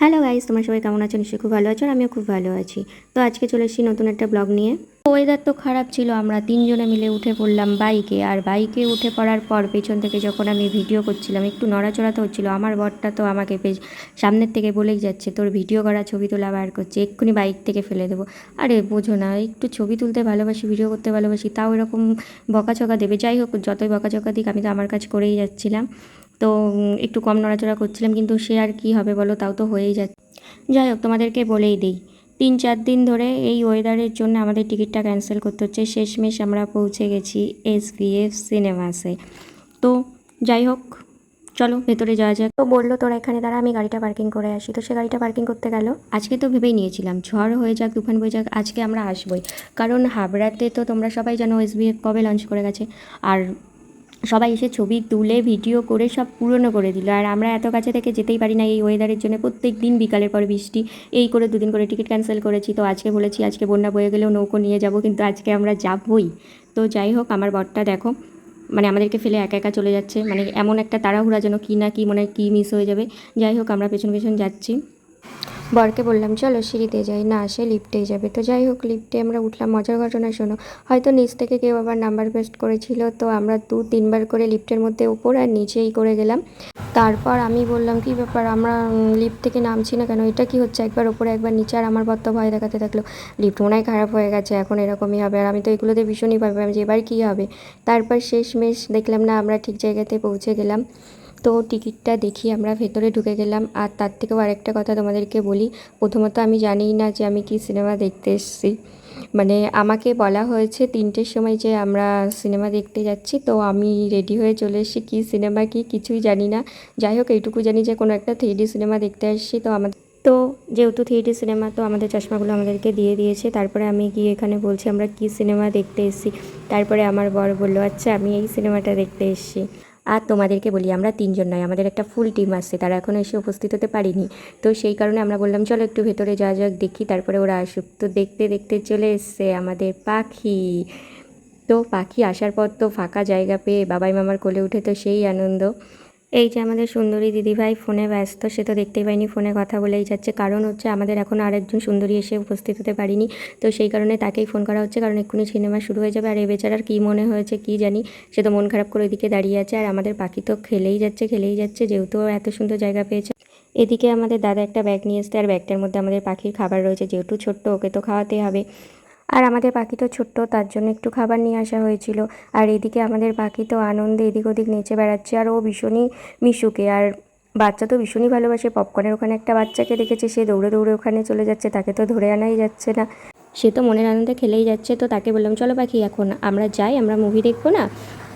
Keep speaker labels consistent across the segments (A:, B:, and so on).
A: Hello guys তোমার সবাই কেমন আছো? নিশ্চয়ই খুব ভালো আছো আর আমিও খুব ভালো আছি। তো আজকে চলে এসেছি নতুন একটা ব্লগ নিয়ে। ওয়েদার তো খারাপ ছিল, আমরা তিনজনে মিলে উঠে পড়লাম বাইকে আর বাইকে উঠে পড়ার পর পেছন থেকে যখন আমি ভিডিও করছিলাম, একটু নড়াচড়া তো হচ্ছিল, আমার বরটা তো আমাকে পেছ সামনের থেকে বলেই যাচ্ছে, তোর ভিডিও করা, ছবি তোলা বার করছে, এক্ষুনি বাইক থেকে ফেলে দেবো। আরে বোঝো না, একটু ছবি তুলতে ভালোবাসি ভিডিও করতে ভালোবাসি, তাও এরকম বকাঝকা দেবে। যাই হোক, যতই বকাঝকা দিক, আমি তো আমার কাজ করেই যাচ্ছিলাম। তো একটু কম নড়াচড়া করছিলাম কিন্তু সে আর কি হবে বলো তাও তো হয়েই যাচ্ছে। যাই হোক তোমাদেরকে বলেই দিই তিন চার দিন ধরে এই ওয়েদারের জন্য আমাদের টিকিটটা ক্যান্সেল করতে হচ্ছে। শেষমেশ আমরা পৌঁছে গেছি এস এফ সিনেমাসে তো যাই হোক চলো ভেতরে যাওয়া যাক। তো বলল তোরা এখানে দাঁড়া আমি গাড়িটা পার্কিং করে আসি। তো সে গাড়িটা পার্কিং করতে গেল। আজকে তো ভেবেই নিয়েছিলাম ঝড় হয়ে যাক তুফান বয়ে যাক আজকে আমরা আসবই। কারণ হাবড়াতে তো তোমরা সবাই জানো এস কবে লঞ্চ করে গেছে। আর সবাই এসে ছবি তুলে ভিডিও করে, সব পুরনো করে দিল। আর আমরা এত কাছে থেকে যেতেই পারি না এই ওয়েদারের জন্য। প্রত্যেক দিন বিকালের পর বৃষ্টি, এই করে দুদিন করে টিকিট ক্যান্সেল করেছি। তো আজকে বলেছি, আজকে বন্যা বয়ে গেলেও নৌকো নিয়ে যাব, কিন্তু আজকে আমরা যাবই। তো যাই হোক, আমার বরটা দেখো মানে আমাদেরকে ফেলে একা একা চলে যাচ্ছে। মানে এমন একটা তাড়াহুড়া যেন কী না কি মনে কী মিস হয়ে যাবে। যাই হোক, আমরা পেছন পেছন যাচ্ছি। বরকে বললাম, চলো সিঁড়িতে যাই, না সে লিফটেই যাবে। তো যাই হোক, লিফটে আমরা উঠলাম। মজার ঘটনা শোনো, হয়তো নিচ থেকে কেউ আবার নাম্বার পেস্ট করেছিল, তো আমরা দু, তিনবার করে লিফটের মধ্যে উপর আর নিচেই করে গেলাম। তারপর আমি বললাম, কি ব্যাপার? আমরা লিফট থেকে নামছি না কেন? এটা কি হচ্ছে? একবার উপরে, একবার নিচে। আর আমার বর তো ভয় দেখাতে থাকল, লিফট মনে হয় খারাপ হয়ে গেছে, এখন এরকমই হবে। আর আমি তো এগুলোতে ভীষণই ভাবলাম যে, এবার কী হবে? তারপর শেষমেশ দেখলাম, না, আমরা ঠিক জায়গাতে পৌঁছে গেলাম। তো টিকিটটা দেখি, আমরা ভেতরে ঢুকে গেলাম। আর তার থেকেও আরেকটা কথা তোমাদেরকে বলি, প্রথমত আমি জানিই না যে আমি কি সিনেমা দেখতে এসেছি। মানে আমাকে বলা হয়েছে তিনটের সময় যে আমরা সিনেমা দেখতে যাচ্ছি, তো আমি রেডি হয়ে চলে এসেছি। কী সিনেমা, কি কিছুই জানি না। যাই হোক, এইটুকু জানি যে কোনো একটা থ্রি সিনেমা দেখতে আসছি। তো আমাদের তো যেহেতু থ্রি সিনেমা, তো আমাদের চশমাগুলো আমাদেরকে দিয়ে দিয়েছে। তারপরে আমি গিয়ে এখানে বলছি, আমরা কী সিনেমা দেখতে এসেছি? তারপরে আমার বর বলল আচ্ছা আমি এই সিনেমাটা দেখতে এসেছি। আর তোমাদেরকে বলি, আমরা তিনজন নয়, আমাদের একটা ফুল টিম আসছে তারা এখনও এসে উপস্থিত হতে পারিনি। তো সেই কারণে আমরা বললাম, চলো একটু ভেতরে যা যাক, দেখি তারপরে ওরা আসুক। তো দেখতে দেখতে চলে এসছে আমাদের পাখি। তো পাখি আসার পর তো ফাঁকা জায়গা পেয়ে বাবাই মামার কোলে উঠে তো সেই আনন্দ। এই যে আমাদের সুন্দরী দিদিভাই ফোনে ব্যস্ত, সে তো দেখতেই পাইনি ফোনে কথা বলেই যাচ্ছে। কারণ হচ্ছে আমাদের এখন আরেকজন সুন্দরী এসে উপস্থিত হতে পারিনি। তো সেই কারণে তাকেই ফোন করা হচ্ছে। কারণ এক্ষুনি সিনেমা শুরু হয়ে যাবে। আর এ বেচারার কী মনে হয়েছে কী জানি? সে তো মন খারাপ করে ওইদিকে দাঁড়িয়ে আছে। আর আমাদের পাখি তো খেলেই যাচ্ছে খেলেই যাচ্ছে। যেহেতু এত সুন্দর জায়গা পেয়েছে। এদিকে আমাদের দাদা একটা ব্যাগ নিয়ে এসছে। আর ব্যাগটার মধ্যে আমাদের পাখির খাবার রয়েছে। যেহেতু ছোট্ট, ওকে তো খাওয়াতে হবে। আর আমাদের পাখি তো ছোট্ট, তার জন্য একটু খাবার নিয়ে আসা হয়েছিল। আর এদিকে আমাদের পাখি তো আনন্দে এদিক ওদিক নেচে বেড়াচ্ছে, আর ও ভীষণই মিশুকে। আর বাচ্চা তো ভীষণই ভালোবাসে পপকর্নের ওখানে একটা বাচ্চাকে দেখেছে সে দৌড়ে দৌড়ে ওখানে চলে যাচ্ছে, তাকে তো ধরে আনাই যাচ্ছে না। সে তো মনের আনন্দে খেলেই যাচ্ছে, তো তাকে বললাম, চলো পাখি, এখন আমরা যাই, আমরা মুভি দেখব না?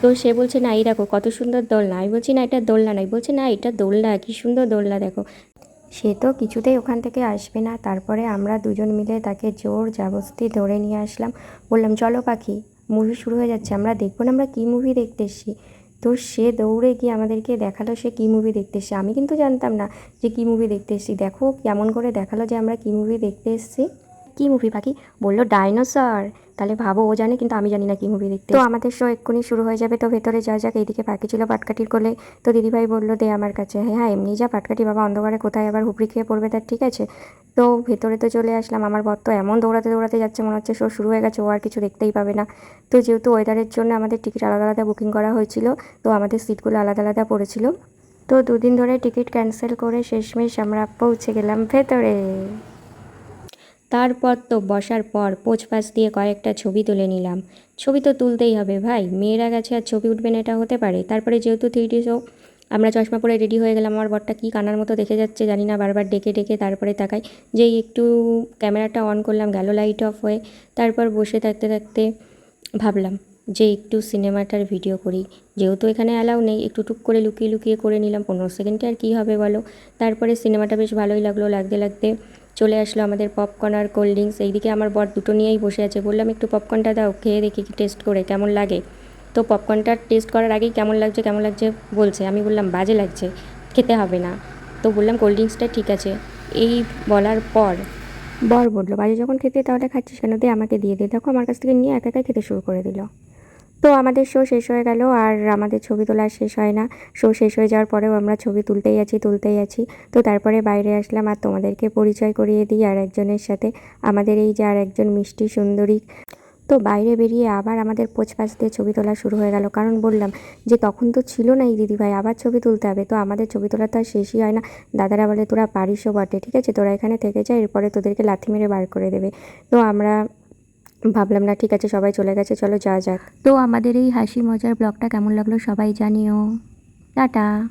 A: তো সে বলছে, না, এই দেখো, কত সুন্দর দোলনা। আমি বলছি, না, এটা দোলনা নয়। বলছে, না, এটা দোলনা, কী সুন্দর দোলনা, দেখো। সে তো কিছুতেই ওখান থেকে আসবে না। তারপরে আমরা দুজন মিলে তাকে জোর জাবস্তি ধরে নিয়ে আসলাম। বললাম, চলো পাখি মুভি শুরু হয়ে যাচ্ছে। আমরা দেখব না আমরা কী মুভি দেখতে এসেছি? তো সে দৌড়ে গিয়ে আমাদেরকে দেখাল সে কী মুভি দেখতে এসছে। আমি কিন্তু জানতাম না যে কী মুভি দেখতে এসছি। দেখো, কেমন করে দেখাল যে আমরা কী মুভি দেখতে এসেছি। কী মুভি পাখি বলল ডাইনোসর তাহলে ভাবো, ও জানে, কিন্তু আমি জানি না কি মুভি দেখতে। তো আমাদের শো এক্ষুনি শুরু হয়ে যাবে, তো ভেতরে যা যাক, এইদিকে পাখি ছিল পাটকাঠির কোলে। তো দিদিভাই বলল, দে আমার কাছে। হ্যাঁ হ্যাঁ এমনি যা, পাটকাঠি বাবা অন্ধকারে কোথায় আবার হুপড়ি খেয়ে পড়বে তার, ঠিক আছে? তো ভেতরে তো চলে আসলাম, আমার বর তো এমন দৌড়াতে দৌড়াতে যাচ্ছে, মনে হচ্ছে শো শুরু হয়ে গেছে, ও আর কিছু দেখতেই পাবে না। তো যেহেতু ওয়েদারের জন্য আমাদের টিকিট আলাদা আলাদা বুকিং করা হয়েছিল, তো আমাদের সিটগুলো আলাদা আলাদা পড়েছিল। তো দুদিন ধরে টিকিট ক্যান্সেল করে শেষমেশ আমরা পৌঁছে গেলাম ভেতরে। তারপর তো বসার পর পোচ পাশ দিয়ে কয়েকটা ছবি তুলে নিলাম। ছবি তো তুলতেই হবে ভাই, মেয়েরা গেছে আর ছবি উঠবে না, এটা হতে পারে। তারপরে যেহেতু থ্রি শো আমরা চশমা পরে রেডি হয়ে গেলাম, আমার বরটা কী কানার মতো দেখে যাচ্ছে জানি না, বারবার ডেকে ডেকে তারপরে তাকাই। যেই একটু ক্যামেরাটা অন করলাম, গেল লাইট অফ হয়ে, তারপর বসে থাকতে থাকতে ভাবলাম যে একটু সিনেমাটার ভিডিও করি। যেহেতু এখানে অ্যালাউ নেই, একটু টুক করে লুকিয়ে লুকিয়ে করে নিলাম, পনেরো সেকেন্ডে আর কী হবে বলো? তারপরে সিনেমাটা বেশ ভালোই লাগল, লাগতে লাগতে চলে আসলো আমাদের পপকর্ন আর কোল্ড ড্রিঙ্কস এইদিকে আমার বর দুটো নিয়েই বসে আছে। বললাম, একটু পপকর্নটা দাও, খেয়ে দেখি কি টেস্ট করে, কেমন লাগে? তো পপকর্নটা টেস্ট করার আগেই কেমন লাগছে কেমন লাগছে বলছে। আমি বললাম, বাজে লাগছে, খেতে হবে না। তো বললাম কোল্ড ড্রিঙ্কসটা ঠিক আছে। এই বলার পর বর বলল, বাজে, যখন খেতে তাহলে খাচ্ছিস কেন? দে আমাকে দিয়ে দে। দেখো, আমার কাছ থেকে নিয়ে একা একা খেতে শুরু করে দিল। তো আমাদের শো শেষ হয়ে গেল আর আমাদের ছবি তোলা শেষ হয় না। শো শেষ হয়ে যাওয়ার পরেও আমরা ছবি তুলতেই আছি তুলতেই আছি। তো তারপরে বাইরে আসলাম আর তোমাদেরকে পরিচয় করিয়ে দিই আর একজনের সাথে। আমাদের এই যে আর একজন মিষ্টি সুন্দরী। তো বাইরে বেরিয়ে আবার আমাদের পোচপাচ দিয়ে ছবি তোলা শুরু হয়ে গেল। কারণ বললাম যে তখন তো ছিল না এই দিদিভাই, আবার ছবি তুলতে হবে। তো আমাদের ছবি তোলা তো আর শেষই হয় না। দাদারা বলে তোরা পারিসও বটে, ঠিক আছে? তোরা এখানে থেকে যা, এরপরে তোদেরকে লাথি মেরে বার করে দেবে। তো আমরা ভাবলাম না, ঠিক আছে, সবাই চলে গেছে, চলো যা যাক। তো আমাদের এই হাসি মজার ব্লগটা কেমন লাগল সবাই জানিও। টাটা।